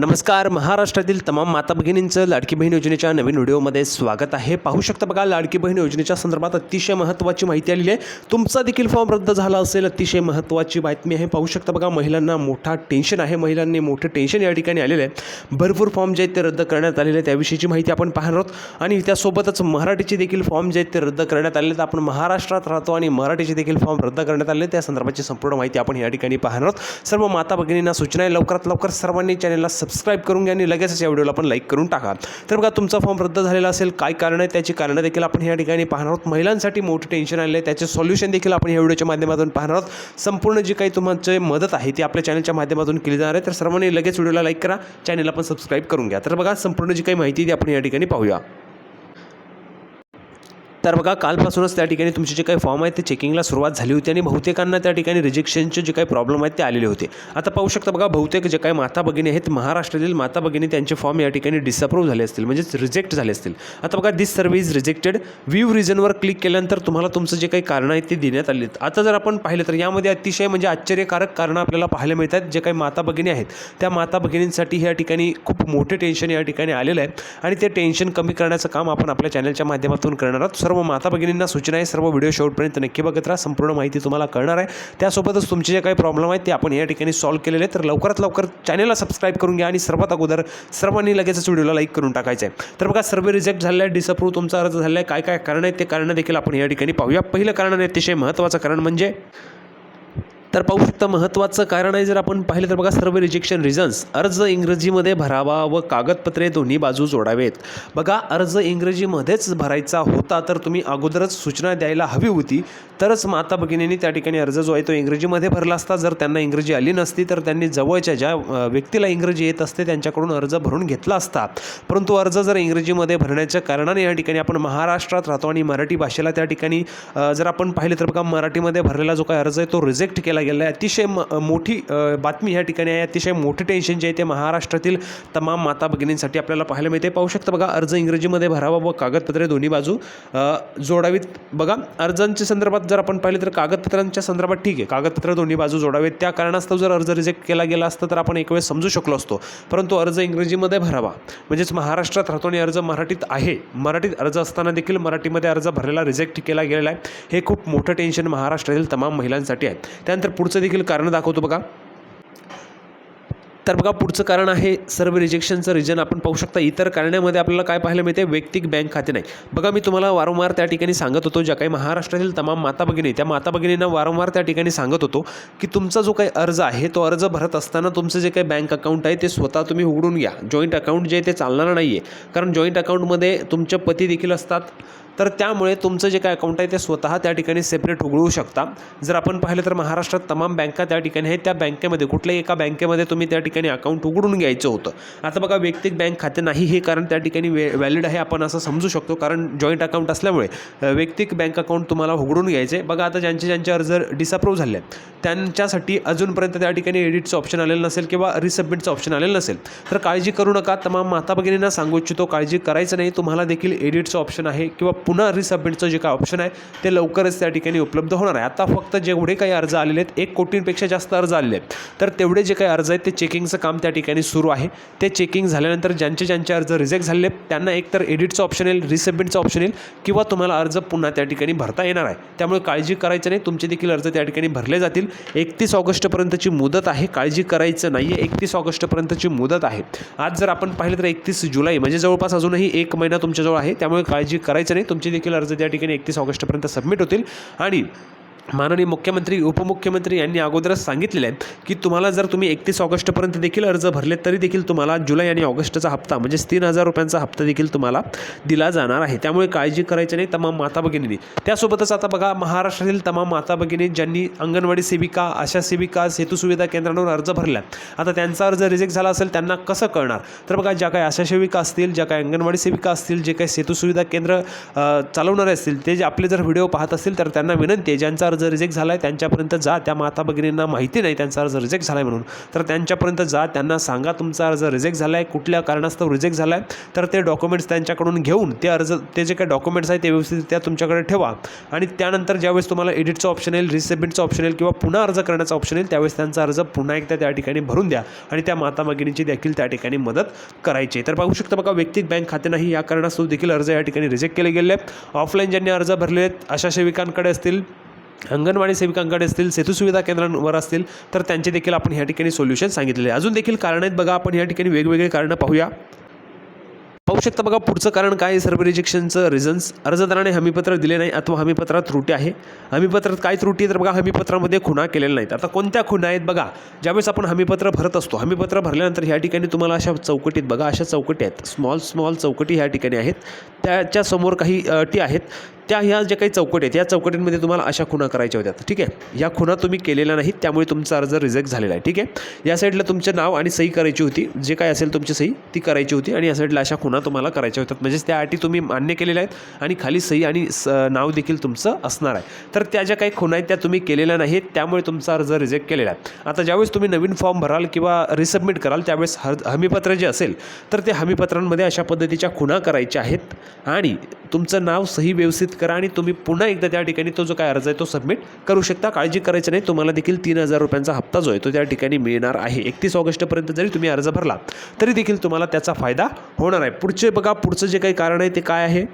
नमस्कार महाराष्ट्रातील तमाम माता भगिनींचं लाडकी बहीण योजनेच्या नवीन व्हिडिओमध्ये स्वागत आहे. पाहू शकता बघा लाडकी बहीण योजनेच्या संदर्भात अतिशय महत्त्वाची माहिती आलेली आहे. तुमचा देखील फॉर्म रद्द झाला असेल अतिशय महत्त्वाची बातमी आहे. पाहू शकता बघा महिलांना मोठा टेन्शन आहे. महिलांनी मोठं टेन्शन या ठिकाणी आलेलं आहे. भरपूर फॉर्म जे आहेत ते रद्द करण्यात आलेले आहेत. त्याविषयीची माहिती आपण पाहणार आहोत. आणि त्यासोबतच मराठीचे देखील फॉर्म जे आहेत ते रद्द करण्यात आलेले आहेत. आपण महाराष्ट्रात राहतो आणि मराठीचे देखील फॉर्म रद्द करण्यात आले त्या संदर्भाची संपूर्ण माहिती आपण या ठिकाणी पाहणार आहोत. सर्व माता भगिनींना सूचना आहे. लवकरात लवकर सर्वांनी चॅनलला सबस्क्राईब करून घ्या आणि लगेचच या व्हिडिओला आपण लाईक करून टाका. तर बघा तुमचा फॉर्म रद्द झालेला असेल काय कारण आहे? त्याची कारणं देखील आपण या ठिकाणी पाहणार आहोत. महिलांसाठी मोठं टेन्शन आलेलं आहे. त्याचे सॉल्युशन देखील आपण या व्हिडिओच्या माध्यमातून पाहणार आहोत. संपूर्ण जी काही तुमची मदत आहे ती आपल्या चॅनलच्या माध्यमातून केली जाणार आहे. तर सर्वांनी लगेच व्हिडिओला लाईक करा. चॅनलला पण सबस्क्राईब करून घ्या. तर बघा संपूर्ण जी काही माहिती ती आपण या ठिकाणी पाहूया. तर बघा कालपासूनच त्या ठिकाणी तुमचे जे काही फॉर्म आहेत ते चेकिंगला सुरुवात झाली होती आणि बहुतेकांना त्या ठिकाणी रिजेक्शनचे जे काही प्रॉब्लेम आहेत ते आलेले होते. आता पाहू शकता बघा बहुतेक जे काही माता भगिनी आहेत महाराष्ट्रातील माता भगिनी त्यांचे फॉर्म या ठिकाणी डिसअप्रूव्ह झाले असतील म्हणजेच रिजेक्ट झाले असतील. आता बघा दिस सर्व्हिस रिजेक्टेड व्ह्यू रिजनवर क्लिक केल्यानंतर तुम्हाला तुमचं जे काही कारणं आहेत ते देण्यात आले आहेत. आता जर आपण पाहिलं तर यामध्ये अतिशय म्हणजे आश्चर्यकारक कारणं आपल्याला पाहायला मिळतात जे काही माता भगिनी आहेत. त्या माता भगिनींसाठी या ठिकाणी खूप मोठे टेन्शन या ठिकाणी आलेलं आहे. आणि ते टेन्शन कमी करण्याचं काम आपण आपल्या चॅनलच्या माध्यमातून करणार आहोत. सर्व माता भगिनींना सूचना आहे सर्व व्हिडिओ शेवटपर्यंत नक्की बघत राहा. संपूर्ण माहिती तुम्हाला कळणार आहे. त्यासोबतच तुमचे जे काही प्रॉब्लेम आहेत ते आपण या ठिकाणी सॉल्व्ह केलेले तर लवकरात लवकर चॅनलला सबस्क्राईब करून घ्या आणि सर्वात अगोदर सर्वांनी लगेचच व्हिडिओला लाईक करून टाकायचं आहे. तर बघा सर्व रिजेक्ट झाले आहे डिसअप्रूव्ह तुमचा अर्ज झाला आहे. काय काय कारण आहेत ते कारणं देखील आपण या ठिकाणी पाहूया. पहिलं कारण आणि अतिशय महत्त्वाचं कारण म्हणजे तर पाहू शकता महत्त्वाचं कारण आहे जर आपण पाहिलं तर बघा सर्व रिजेक्शन रिझन्स अर्ज इंग्रजीमध्ये भरावा व कागदपत्रे दोन्ही बाजू जोडावेत. बघा अर्ज इंग्रजीमध्येच भरायचा होता तर तुम्ही अगोदरच सूचना द्यायला हवी होती. तरच माता भगिनींनी त्या ठिकाणी अर्ज जो आहे तो इंग्रजीमध्ये भरला असता. जर त्यांना इंग्रजी आली नसती तर त्यांनी जवळच्या ज्या व्यक्तीला इंग्रजी येत असते त्यांच्याकडून अर्ज भरून घेतला असता. परंतु अर्ज जर इंग्रजीमध्ये भरण्याच्या कारणाने या ठिकाणी आपण महाराष्ट्रात राहतो आणि मराठी भाषेला त्या ठिकाणी जर आपण पाहिलं तर बघा मराठीमध्ये भरलेला जो काही अर्ज आहे तो रिजेक्ट केला गेला आहे. अतिशय म मोठी बातमी ह्या ठिकाणी आहे. अतिशय मोठे टेन्शन जे आहे ते महाराष्ट्रातील तमाम माता भगिनींसाठी आपल्याला पाहायला मिळते. पाहू शकता बघा अर्ज इंग्रजीमध्ये भरावा व कागदपत्रे दोन्ही बाजू जोडावीत. बघा अर्जांच्या संदर्भात जर आपण पाहिलं तर कागदपत्रांच्या संदर्भात ठीक आहे. कागदपत्र दोन्ही बाजू जोडावेत. त्या कारणास्तव जर अर्ज रिजेक्ट केला गेला असता तर आपण एक वेळ समजू शकलो असतो. परंतु अर्ज इंग्रजीमध्ये भरावा. म्हणजेच महाराष्ट्रात राहतो आणि अर्ज मराठीत आहे. मराठीत अर्ज असताना देखील मराठीमध्ये अर्ज भरलेला रिजेक्ट केला गेलेला आहे. हे खूप मोठं टेन्शन महाराष्ट्रातील तमाम महिलांसाठी आहे. त्यानंतर पुढचं देखील कारण दाखवतो बघा. तर बघा पुढचं कारण आहे सर्व रिजेक्शनचं रिजन आपण पाहू शकता. इतर कारणामध्ये आपल्याला काय पाहायला मिळते? वैयक्तिक बँक खाते नाही. बघा मी तुम्हाला वारंवार त्या ठिकाणी सांगत होतो ज्या काही महाराष्ट्रातील तमाम माता भगिनी त्या माता भगिनींना वारंवार त्या ठिकाणी सांगत होतो की तुमचा जो काही अर्ज आहे तो अर्ज भरत असताना तुमचं जे काही बँक अकाउंट आहे ते स्वतः तुम्ही उघडून घ्या. जॉईंट अकाउंट जे आहे ते चालणार नाही आहे कारण जॉईंट अकाउंटमध्ये तुमचे पती देखील असतात. तर त्यामुळे तुमचं जे काय अकाउंट आहे ते स्वतः त्या ठिकाणी सेपरेट उघडू शकता. जर आपण पाहिलं तर महाराष्ट्रात तमाम बँका त्या ठिकाणी आहेत. त्या बँकेमध्ये कुठल्याही एका बँकेमध्ये तुम्ही त्या ठिकाणी अकाउंट उघडून घ्यायचं होतं. आता बघा वैयक्तिक बँक खाते नाही हे कारण त्या ठिकाणी वे व्हॅलिड आहे आपण असं समजू शकतो. कारण जॉईंट अकाउंट असल्यामुळे वैयक्तिक बँक अकाउंट तुम्हाला उघडून घ्यायचे. बघा आता ज्यांचे ज्यांचे अर्ज डिसअप्रूव्ह झाले आहेत, त्यांच्यासाठी अजूनपर्यंत त्या ठिकाणी एडिटचं ऑप्शन आलेलं नसेल किंवा रिसबमिटचं ऑप्शन आलेलं नसेल. तर काळजी करू नका. तमाम माता भगिनींना सांगू इच्छितो काळजी करायचं नाही. तुम्हाला देखील एडिटचं ऑप्शन आहे किंवा पुन्हा रिसबमिटचं जे काय ऑप्शन आहे ते लवकरच त्या ठिकाणी उपलब्ध होणार आहे. आता फक्त जेवढे काही अर्ज आलेले आहेत एक कोटींपेक्षा जास्त अर्ज आलेले आहेत. तर तेवढे जे काही अर्ज आहेत ते चेकिंगचं काम त्या ठिकाणी सुरू आहे. ते चेकिंग झाल्यानंतर ज्यांचे ज्यांचे अर्ज रिजेक्ट झाले आहेत, त्यांना एकतर एडिटचं ऑप्शन येईल रिसबमिटचं ऑप्शन येईल किंवा तुम्हाला अर्ज पुन्हा त्या ठिकाणी भरता येणार आहे. त्यामुळे काळजी करायचं नाही. तुमचे देखील अर्ज त्या ठिकाणी भरले जातील. एकतीस ऑगस्टपर्यंतची मुदत आहे. काळजी करायचं नाही आहे एकतीस ऑगस्टपर्यंतची मुदत आहे. आज जर आपण पाहिलं तर एकतीस जुलै म्हणजे जवळपास अजूनही एक महिना तुमच्याजवळ आहे. त्यामुळे काळजी करायचं नाही. तुमचे देखील अर्ज त्या ठिकाणी एकतीस ऑगस्टपर्यंत सबमिट होतील. आणि माननीय मुख्यमंत्री उपमुख्यमंत्री यांनी अगोदरच सांगितलेलं आहे की तुम्हाला जर तुम्ही एकतीस ऑगस्टपर्यंत देखील अर्ज भरले तरी देखील तुम्हाला जुलै आणि ऑगस्टचा हप्ता म्हणजेच तीन हजार रुपयांचा हप्ता देखील तुम्हाला दिला जाणार आहे. त्यामुळे काळजी करायची नाही तमाम माता भगिनींनी. त्यासोबतच आता बघा महाराष्ट्रातील तमाम माता भगिनी ज्यांनी अंगणवाडी सेविका आशा सेविका सेतू सुविधा केंद्रांवर अर्ज भरला आता त्यांचा अर्ज रिजेक्ट झाला असेल त्यांना कसं कळणार? तर बघा ज्या काही आशा सेविका असतील ज्या काही अंगणवाडी सेविका असतील जे काही सेतू सुविधा केंद्र चालवणारे असतील ते जे आपले जर व्हिडिओ पाहत असतील तर त्यांना विनंती आहे ज्यांचा अर्ज रिजेक्ट झाला आहे त्यांच्यापर्यंत जा. त्या माता भगिनींना माहिती नाही त्यांचा अर्ज रिजेक्ट झाला आहे म्हणून. तर त्यांच्यापर्यंत जा. त्यांना सांगा तुमचा अर्ज रिजेक्ट झाला आहे कुठल्या कारणास्तव रिजेक्ट झाला आहे तर ते डॉक्युमेंट्स त्यांच्याकडून घेऊन ते अर्ज ते जे काही डॉक्युमेंट्स आहेत ते व्यवस्थितरित्या तुमच्याकडे ठेवा. आणि त्यानंतर ज्यावेळेस तुम्हाला एडिटचं ऑप्शन येईल रिसबमिटचं ऑप्शन येईल किंवा पुन्हा अर्ज करण्याचा ऑप्शन येईल त्यावेळेस त्यांचा अर्ज पुन्हा एकदा त्या ठिकाणी भरून द्या. आणि त्या माता भगिनीची देखील त्या ठिकाणी मदत करायची. आहे. तर पाहू शकता बघा वैयक्तिक बँक खाते नाही या कारणास्तव देखील अर्ज या ठिकाणी रिजेक्ट केले गेले. ऑफलाईन ज्यांनी अर्ज भरले आहेत अशा सेविकांकडे असतील. अंगणवाडी सेविकांकडे असतील सेतू सुविधा केंद्रांवर असतील तर त्यांचे देखील आपण या ठिकाणी सोल्युशन सांगितलेले आहे. अजून देखील कारण आहेत बघा आपण या ठिकाणी वेगवेगळे कारणं पाहूया. पाहू शकता बघा पुढचं कारण काय आहे? सर्व रिजेक्शनचं रिझन्स अर्जदाराने हमीपत्र दिले नाही अथवा हमीपत्रात त्रुटी आहे. हमीपत्रात काय त्रुटी आहे? तर बघा हमीपत्रामध्ये खुणा केलेल्या नाहीत आता कोणत्या खुणा आहेत बघा? ज्यावेळेस आपण हमीपत्र भरत असतो हमीपत्र भरल्यानंतर ह्या ठिकाणी तुम्हाला अशा चौकटीत बघा अशा चौकटी आहेत. स्मॉल स्मॉल चौकटी ह्या ठिकाणी आहेत. त्याच्यासमोर काही अटी आहेत. त्या ह्या ज्या काही चौकटी आहेत या चौकटींमध्ये तुम्हाला अशा खुणा करायच्या होत्या. ठीक आहे? ह्या खुणा तुम्ही केलेल्या नाहीत त्यामुळे तुमचा अर्ज रिजेक्ट झालेला आहे. ठीक आहे? या साईडला तुमचं नाव आणि सही करायची होती. जे काय असेल तुमची सही ती करायची होती आणि या साईडला अशा खुणा तुम्हाला करायच्या होत्या. म्हणजेच त्या अटी तुम्ही मान्य केलेल्या आहेत आणि खाली सही आणि स नाव देखील तुमचं असणार आहे. तर त्या ज्या काही खुणा आहेत त्या तुम्ही केलेल्या नाहीत त्यामुळे तुमचा अर्ज रिजेक्ट केलेला आहे. आता ज्यावेळेस तुम्ही नवीन फॉर्म भराल किंवा रिसबमिट कराल त्यावेळेस हर हमीपत्र जे असेल तर ते हमीपत्रांमध्ये अशा पद्धतीच्या खुणा करायच्या आहेत आणि तुमचं नाव सही व्यवस्थित करा आणि तुम्ही पुन्हा एकदा त्या ठिकाणी तो जो काय अर्ज आहे तो सबमिट करू शकता. काळजी करायची नाही तुम्हाला देखील तीन हजार रुपयांचा हप्ता जो आहे तो त्या ठिकाणी मिळणार आहे. एकतीस ऑगस्टपर्यंत जरी तुम्ही अर्ज भरला तरी देखील तुम्हाला त्याचा फायदा होणार आहे. पुढचे बघा पुढचं जे काही कारण आहे ते काय आहे?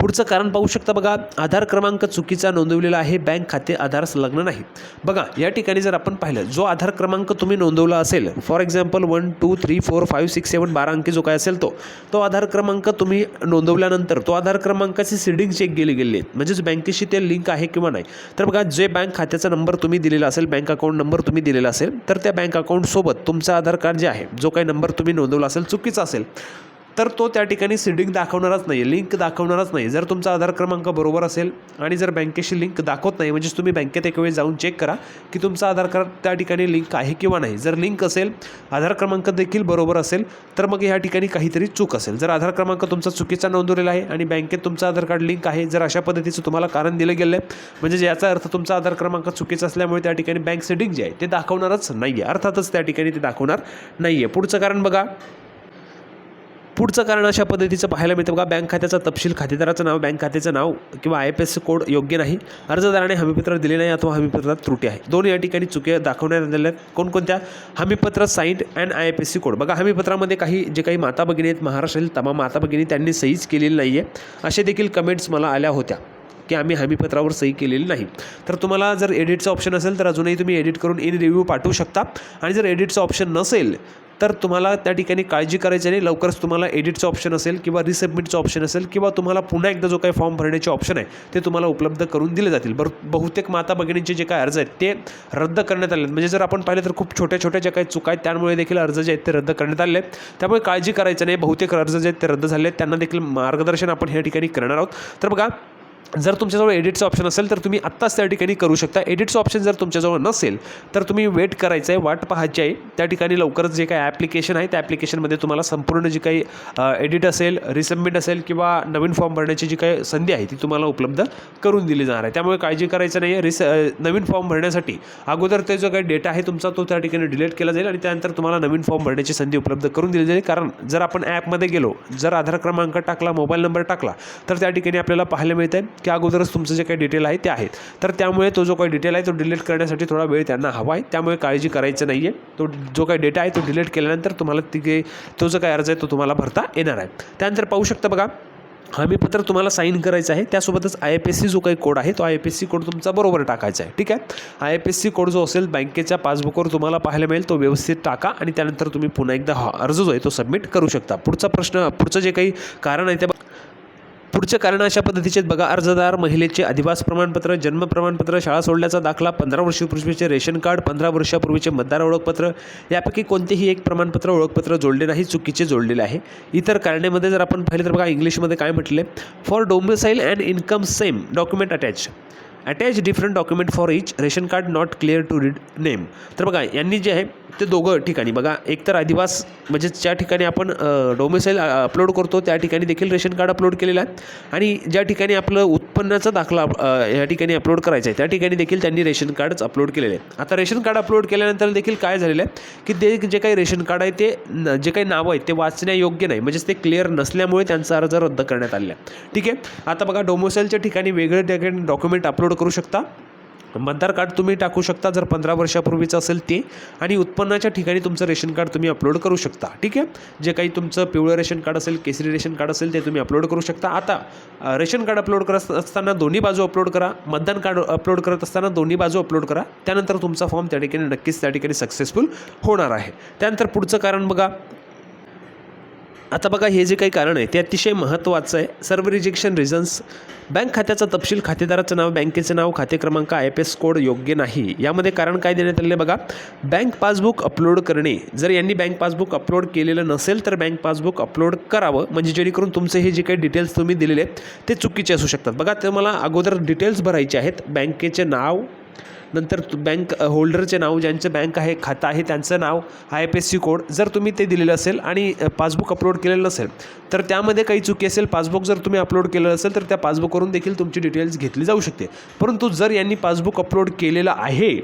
पुढचं कारण पाहू शकता बघा आधार क्रमांक चुकीचा नोंदवलेला आहे बँक खाते आधार संलग्न नाही. बघा या ठिकाणी जर आपण पाहिलं जो आधार क्रमांक तुम्ही नोंदवला असेल for example one two three four five six seven बारा अंकी जो काय असेल तो तो आधार क्रमांक तुम्ही नोंदवल्यानंतर तो आधार क्रमांकाची सिडिंग चेक गेली गेली आहेत म्हणजेच बँकेशी ते लिंक आहे किंवा नाही. तर बघा जे बँक खात्याचा नंबर तुम्ही दिलेला असेल बँक अकाउंट नंबर तुम्ही दिलेला असेल तर त्या बँक अकाउंटसोबत तुमचा आधार कार्ड जे आहे जो काही नंबर तुम्ही नोंदवला असेल चुकीचा असेल. तर तो त्या ठिकाणी सिडिंग दाखवणारच नाही लिंक दाखवणारच नाही जर तुमचा आधार क्रमांक बरोबर असेल आणि जर बँकेशी लिंक दाखवत नाही म्हणजेच तुम्ही बँकेत एक वेळ जाऊन चेक करा की तुमचा आधार कार्ड त्या ठिकाणी लिंक आहे किंवा नाही. जर लिंक असेल आधार क्रमांक देखील बरोबर असेल तर मग ह्या ठिकाणी काहीतरी चूक असेल. जर आधार क्रमांक तुमचा चुकीचा नोंदवलेला आहे आणि बँकेत तुमचं आधार कार्ड लिंक आहे जर अशा पद्धतीचं तुम्हाला कारण दिलं गेलं आहे म्हणजे याचा अर्थ तुमचा आधार क्रमांक चुकीचा असल्यामुळे त्या ठिकाणी बँक सेटिंग जे आहे ते दाखवणारच नाही आहे अर्थातच त्या ठिकाणी ते दाखवणार नाही आहे पुढचं कारण बघा. पुढचं कारण अशा पद्धतीचं पाहायला मिळतं बघा. बँक खात्याचा तपशील खातेदाराचं नाव बँक खात्याचं नाव किंवा आय एफ एस कोड योग्य नाही. अर्जदाराने हमीपत्र दिले नाही अथवा हमीपत्रात त्रुटी आहे. दोन या ठिकाणी चुके दाखवण्यात आलेल्या आहेत. कोणकोणत्या? हमीपत्र site and I F S C code बघा हमीपत्रामध्ये काही जे काही माता भगिनी आहेत महाराष्ट्रातील तमाम माता भगिनी त्यांनी सहीच केलेली नाही आहे असे देखील कमेंट्स मला आल्या होत्या की आम्ही हमीपत्रावर सही केलेली नाही. तर तुम्हाला जर एडिटचं ऑप्शन असेल तर अजूनही तुम्ही एडिट करून इन रिव्ह्यू पाठवू शकता. आणि जर एडिटचं ऑप्शन नसेल तर तुम्हाला त्या ठिकाणी काळजी करायची नाही लवकरच तुम्हाला एडिटचं ऑप्शन असेल किंवा रिसबमिटचं ऑप्शन असेल किंवा तुम्हाला पुन्हा एकदा जो काही फॉर्म भरण्याचे ऑप्शन आहे ते तुम्हाला उपलब्ध करून दिले जातील. बर बहुतेक माता भगिनींचे जे काही अर्ज आहेत ते रद्द करण्यात आले आहेत म्हणजे जर आपण पाहिलं तर खूप छोट्या छोट्या ज्या काही चुका आहेत त्यामुळे देखील अर्ज जे आहेत ते रद्द करण्यात आले आहेत. त्यामुळे काळजी करायचं नाही. बहुतेक अर्ज जे आहेत ते रद्द झाले आहेत. त्यांना देखील मार्गदर्शन आपण ह्या ठिकाणी करणार आहोत. तर बघा जर तुमच्याजवळ एडिटचं ऑप्शन असेल तर तुम्ही आत्ताच त्या ठिकाणी करू शकता. एडिटचं ऑप्शन जर तुमच्याजवळ नसेल तर तुम्ही वेट करायचं आहे वाट पाहायची आहे त्या ठिकाणी लवकरच जे काही ॲप्लिकेशन आहे त्या ॲप्लिकेशनमध्ये तुम्हाला संपूर्ण जी काही एडिट असेल रिसबमिट असेल किंवा नवीन फॉर्म भरण्याची जी काही संधी आहे ती तुम्हाला उपलब्ध करून दिली जाणार आहे. त्यामुळे काळजी करायचं नाही आहे रिस नवीन फॉर्म भरण्यासाठी अगोदर ते जो काही डेटा आहे तुमचा तो त्या ठिकाणी डिलीट केला जाईल आणि त्यानंतर तुम्हाला नवीन फॉर्म भरण्याची संधी उपलब्ध करून दिली जाईल. कारण जर आपण ॲपमध्ये गेलो जर आधार क्रमांक टाकला मोबाईल नंबर टाकला तर त्या ठिकाणी आपल्याला पाहायला मिळतं आहे की अगोदरच तुमचं जे काही डिटेल आहे ते आहेत. तर त्यामुळे तो जो काही डिटेल आहे तो डिलीट करण्यासाठी थोडा वेळ त्यांना हवा आहे. त्यामुळे काळजी करायचं नाही आहे तो जो काही डेटा आहे तो डिलीट केल्यानंतर तुम्हाला तिथे तो जो काही अर्ज आहे तो तुम्हाला भरता येणार आहे. त्यानंतर पाहू शकता बघा हमीपत्र तुम्हाला साईन करायचं आहे. त्यासोबतच आय एफ एस सी जो काही कोड आहे तो I F S C code तुमचा बरोबर टाकायचा आहे. ठीक आहे? I F S C code जो असेल बँकेच्या पासबुकवर तुम्हाला पाहायला मिळेल तो व्यवस्थित टाका आणि त्यानंतर तुम्ही पुन्हा एकदा हा अर्ज जो आहे तो सबमिट करू शकता. पुढचा प्रश्न पुढचं जे काही कारण आहे ते पुढचे कारण अशा पद्धतीचे बघा अर्जदार महिलेचे अधिवास प्रमाणपत्र जन्म प्रमाणपत्र शाळा सोडल्याचा दाखला पंधरा वर्षापूर्वीचे रेशन कार्ड पंधरा वर्षापूर्वीचे मतदार ओळखपत्र यापैकी कोणतेही एक प्रमाणपत्र ओळखपत्र जोडले नाही चुकीचे जोडलेले आहे. इतर कारणेमध्ये जर आपण पाहिलं तर बघा इंग्लिशमध्ये काय म्हटले? For domicile and income same document attach attach different document for each ration card not clear to read name तर बघा यांनी जे आहे ते दोघं ठिकाणी. बघा एकतर अधिवास आदिवास म्हणजे ज्या ठिकाणी आपण डोमेसाईल अपलोड करतो त्या ठिकाणी देखील रेशन कार्ड अपलोड केलेलं आहे. आणि ज्या ठिकाणी आपलं उत्पन्नाचा दाखला या ठिकाणी अपलोड करायचा आहे त्या ठिकाणी देखील त्यांनी रेशन कार्डच अपलोड केलेले आहे आता रेशन कार्ड अपलोड केल्यानंतर देखील काय झालेलं आहे की ते जे काही रेशन कार्ड आहे ते जे काही नावं आहेत ते वाचण्यायोग्य नाही. म्हणजेच ते क्लिअर नसल्यामुळे त्यांचा अर्ज रद्द करण्यात आलेला आहे. ठीक आहे? आता बघा डोमोसेलच्या ठिकाणी वेगळे ठिकाणी डॉक्युमेंट अपलोड करू शकता. मतदार कार्ड तुम्ही टाकू शकता जर पंधरा वर्षापूर्वीचं असेल ते. आणि उत्पन्नाच्या ठिकाणी तुमचं रेशन कार्ड तुम्ही अपलोड करू शकता ठीक आहे? जे काही तुमचं पिवळं रेशन कार्ड असेल केसरी रेशन कार्ड असेल ते तुम्ही अपलोड करू शकता. आता रेशन कार्ड अपलोड करत असताना दोन्ही बाजू अपलोड करा. मतदान कार्ड अपलोड करत असताना दोन्ही बाजू अपलोड करा. त्यानंतर तुमचा फॉर्म त्या ठिकाणी नक्कीच त्या ठिकाणी सक्सेसफुल होणार आहे. त्यानंतर पुढचं कारण बघा. आता बघा हे जे काही कारण आहे ते अतिशय महत्त्वाचं आहे. सर्व रिजेक्शन रिझन्स बँक खात्याचा तपशील खातेदाराचं नाव बँकेचं नाव खाते क्रमांक आय पी एस कोड योग्य नाही. यामध्ये कारण काय देण्यात आलेलं आहे बघा बँक पासबुक अपलोड करणे. जर यांनी बँक पासबुक अपलोड केलेलं नसेल तर बँक पासबुक अपलोड करावं. म्हणजे जेणेकरून तुमचे हे जे काही डिटेल्स तुम्ही दिलेले आहेत ते चुकीचे असू शकतात. बघा तुम्हाला अगोदर डिटेल्स भरायचे आहेत. बँकेचे नाव नंतर तु- बँक होल्डरचे नाव ज्यांचं बँक आहे खातं आहे त्यांचं नाव I F S C code जर तुम्ही ते दिलेलं असेल आणि पासबुक अपलोड केलेलं नसेल तर त्यामध्ये काही चुकी असेल पासबुक जर तुम्ही अपलोड केलेलं असेल तर त्या पासबुकवरून देखील तुमची डिटेल्स घेतली जाऊ शकते. परंतु जर यांनी पासबुक अपलोड केलेलं आहे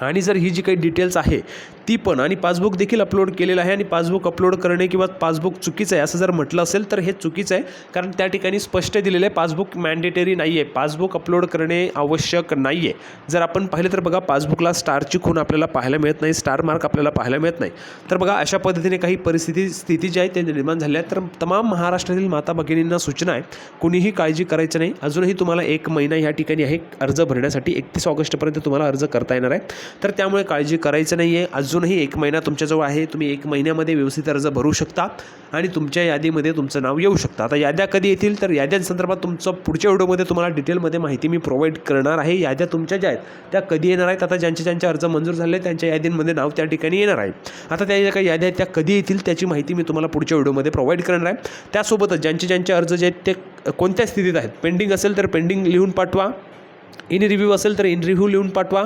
आणि जर ही जी काही डिटेल्स आहे ती पण. आणि पासबुक देखील अपलोड केलेलं आहे आणि पासबुक अपलोड करणे किंवा पासबुक चुकीचं आहे असं जर म्हटलं असेल तर हे चुकीचं आहे. कारण त्या ठिकाणी स्पष्ट दिलेलं आहे पासबुक मॅन्डेटरी नाही आहे पासबुक अपलोड करणे आवश्यक नाही आहे जर आपण पाहिलं तर बघा पासबुकला स्टारची खून आपल्याला पाहायला मिळत नाही स्टार मार्क आपल्याला पाहायला मिळत नाही. तर बघा अशा पद्धतीने काही परिस्थिती स्थिती जी आहे ते निर्माण झाल्या आहेत तर तमाम महाराष्ट्रातील माता भगिनींना सूचना आहे. कुणीही काळजी करायची नाही. अजूनही तुम्हाला एक महिना या ठिकाणी आहे. अर्ज भरण्यासाठी एकतीस ऑगस्टपर्यंत तुम्हाला अर्ज करता येणार आहे. तर त्यामुळे काळजी करायचं नाही आहे अजून अजूनही एक महिना तुमच्याजवळ आहे तुम्ही एक महिन्यामध्ये व्यवस्थित अर्ज भरू शकता आणि तुमच्या यादीमध्ये तुमचं नाव येऊ शकतं. आता याद्या कधी येतील? तर याद्यांसंदर्भात तुमचं पुढच्या व्हिडिओमध्ये तुम्हाला डिटेलमध्ये माहिती मी प्रोव्हाइड करणार आहे. याद्या तुमच्या ज्या आहेत त्या कधी येणार आहेत? आता ज्यांचे ज्यांचे अर्ज मंजूर झाले त्यांच्या यादींमध्ये नाव त्या ठिकाणी येणार आहे. आता त्या ज्या काही याद्या आहेत त्या कधी येतील त्याची माहिती मी तुम्हाला पुढच्या व्हिडिओमध्ये प्रोव्हाइड करणार आहे. त्यासोबतच ज्यांचे ज्यांचे अर्ज जे आहेत ते कोणत्या स्थितीत आहेत? पेंडिंग असेल तर पेंडिंग लिहून पाठवा. इन रिव्ह्यू असेल तर इन रिव्ह्यू लिहून पाठवा.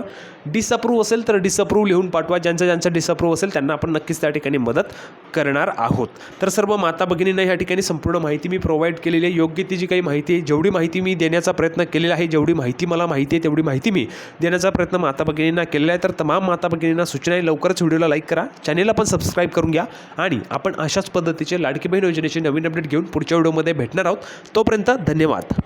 डिसअप्रूव्ह असेल तर डिसअप्रूव्ह लिहून पाठवा. ज्यांचं ज्यांचं डिसअप्रूव्ह असेल त्यांना आपण नक्कीच त्या ठिकाणी मदत करणार आहोत. तर सर्व माता भगिनींना या ठिकाणी संपूर्ण माहिती मी प्रोव्हाइड केलेली आहे. योग्य ती जी काही माहिती आहे जेवढी माहिती मी देण्याचा प्रयत्न केलेला आहे जेवढी माहिती मला माहिती आहे तेवढी माहिती मी देण्याचा प्रयत्न माता भगिनींना केलेला आहे. तर तमाम माता भगिनींना सूचना आहे लवकरच व्हिडिओला लाईक करा. चॅनेलला पण सबस्क्राईब करून घ्या. आणि आपण अशाच पद्धतीचे लाडकी बहीण योजनेचे नवीन अपडेट घेऊन पुढच्या व्हिडिओमध्ये भेटणार आहोत. तोपर्यंत धन्यवाद.